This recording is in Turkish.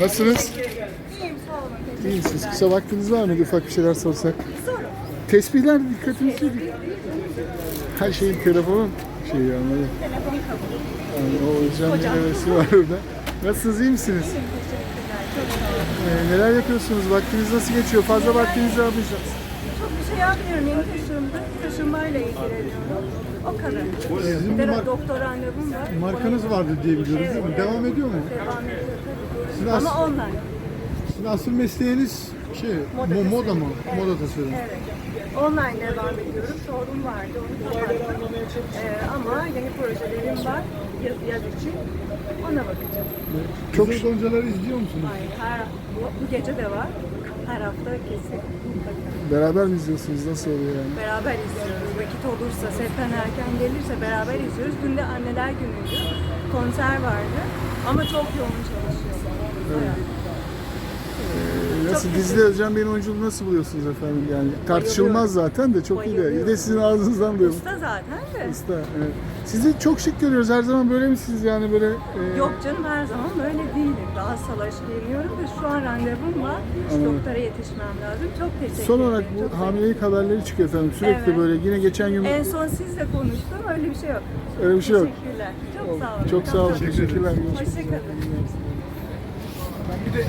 Nasılsınız? İyiyim sağ olun. Teşekkür İyi misiniz? Kısa vaktiniz var mıydı ufak bir şeyler sorsak? Sorun. Tesbihler dikkatinizi. Her şeyin telefonun şeyi anladım. Telefon kabul. Yani o Hocam. bir hevesi var orada. Nasılsınız? iyi misiniz? Teşekkürler. Çok sağ olun. Ee, neler yapıyorsunuz? Vaktiniz nasıl geçiyor? Fazla vaktinizi almayacağız. Çok bir şey yapmıyorum. Yeni taşındım. Taşınmayla ilgileniyorum. O kadar. Sizin Bir mar- doktor randevum var. markanız vardı diye biliyoruz değil mi? Devam ediyor mu? Devam ediyor tabii. Sizin, Ama as- online. sizin asıl mesleğiniz şey, Moda mo- moda mı? tasarım. Moda tasarım. Evet. Online devam ediyorum. Showroom vardı. Onu kapattım. Ee, ama yeni projelerim var. Yaz, yaz için. Ona bakacağım. Çok Kızıl Goncaları izliyor musunuz? Ay, her, bu, bu gece de var. Her hafta kesin. Beraber mi izliyorsunuz? Nasıl oluyor yani? Beraber izliyoruz. Vakit olursa, setten erken gelirse beraber izliyoruz. Dün de anneler günüydü. Konser vardı. Ama çok yoğun çalışıyor. Bayağı. Çok dizide Özcan Bey'in oyunculuğunu nasıl buluyorsunuz efendim? Yani tartışılmaz zaten de çok iyi de. Bir de sizin ağzınızdan duyuyorum. Usta zaten de. Usta, evet. Sizi çok şık görüyoruz. Her zaman böyle misiniz yani böyle? e, Yok canım her zaman böyle değilim. Daha salaş giyiniyorum da şu an randevum var. Şu doktora yetişmem lazım. Çok teşekkür Son ederim. olarak Çok bu hamilelik haberleri çıkıyor efendim. Sürekli Evet. böyle yine geçen gün En son sizle konuştum. Öyle bir şey yok. Öyle bir şey yok. Teşekkürler. Çok sağ olun. çok sağ olun. Teşekkürler. Hoşçakalın. Bir de